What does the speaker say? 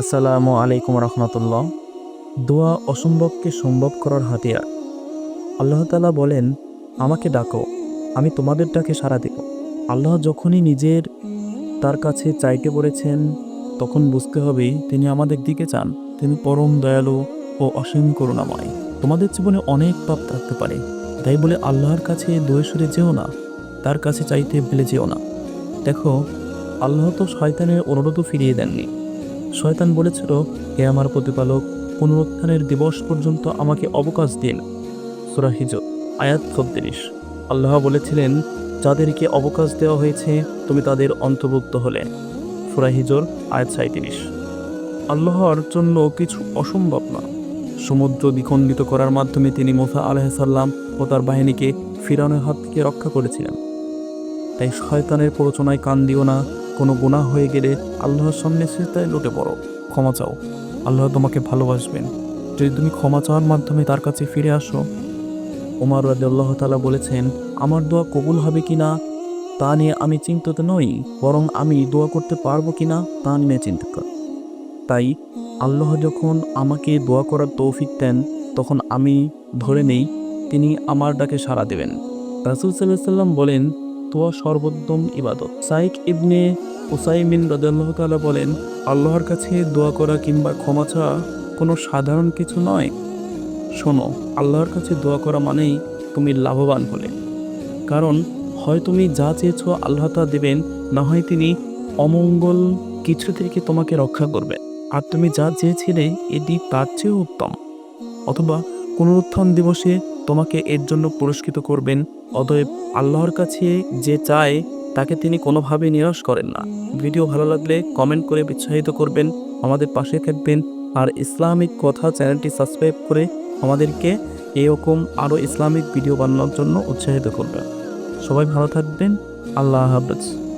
আসসালামু আলাইকুম রহমতুল্লাহ। দোয়া অসম্ভবকে সম্ভব করার হাতিয়ার। আল্লাহ তালা বলেন, আমাকে ডাকো, আমি তোমাদের ডাকে সাড়া দেব। আল্লাহ যখনই নিজের তার কাছে চাইতে বলেছেন, তখন বুঝতে হবে তিনি আমাদের দিকে চান। তিনি পরম দয়ালু ও অসীম করুণাময়। তোমাদের জীবনে অনেক পাপ থাকতে পারে। তাই বলে আল্লাহর কাছে দোয়ে সরে যেও না, তার কাছে চাইতে ভুলে যেও না। দেখো, আল্লাহ তো শয়তানের অনুরোধও ফিরিয়ে দেননি। শয়তান বলেছিল, হে আমার প্রতিপালক, পুনরুত্থানের দিবস পর্যন্ত আমাকে অবকাশ দিন। সুরা হিজর, আয়াত ছত্রিশ আল্লাহ বলেছিলেন, যাদেরকে অবকাশ দেওয়া হয়েছে, তুমি তাদের অন্তর্ভুক্ত হলে। সুরা হিজর, আয়াত সাঁত্রিশ আল্লাহর জন্য কিছু অসম্ভব না। সমুদ্র দ্বিখণ্ডিত করার মাধ্যমে তিনি মোসা আলাহিসাল্লাম ও তার বাহিনীকে ফিরানোর হাত থেকে রক্ষা করেছিলেন। তাই শয়তানের প্ররোচনায় কান দিও না কোনো গুনাহ হয়ে গেলে আল্লাহর সামনে সেটাই লুটে পড়ো। ক্ষমা চাও। আল্লাহ তোমাকে ভালোবাসবেন। যদি তুমি ক্ষমা চাওয়ার মাধ্যমে তার কাছে ফিরে আসো। ওমর আল্লাহ তালা বলেছেন, আমার দোয়া কবুল হবে কি না তা নিয়ে আমি চিন্তিত নই, বরং আমি দোয়া করতে পারব কি না তা নিয়ে চিন্তিত। তাই আল্লাহ যখন আমাকে দোয়া করার তৌফিক দেন, তখন আমি ধরে নেই, তিনি আমার ডাকে সাড়া দেবেন। রাসুল সাল্লাম বলেন দোয়া সর্বোত্তম ইবাদত। সাইক ইবনে উসাইমিন রাজাল্লাহ তালা বলেন, আল্লাহর কাছে দোয়া করা কিংবা ক্ষমা চাওয়া কোনো সাধারণ কিছু নয়। শোনো, আল্লাহর কাছে দোয়া করা মানেই তুমি লাভবান হলে। কারণ হয় তুমি যা চেয়েছো আল্লাহ তা দেবেন, না হয় তিনি অমঙ্গল কিছু থেকে তোমাকে রক্ষা করবে আর তুমি যা চেয়েছিলে এটি তার চেয়েও উত্তম। অথবা পুনরুত্থান দিবসে তোমাকে এর জন্য পুরস্কৃত করবেন, অতএব আল্লাহর কাছে যে চায় তাকে তিনি কোনোভাবেই নিরাশ করেন না। ভিডিও ভালো লাগলে কমেন্ট করে উৎসাহিত করবেন। আমাদের পাশে থাকবেন। আর ইসলামিক কথা চ্যানেলটি সাবস্ক্রাইব করে আমাদেরকে এরকম আরও ইসলামিক ভিডিও বানানোর জন্য উৎসাহিত করবেন। সবাই ভালো থাকবেন। আল্লাহ হাফেজ।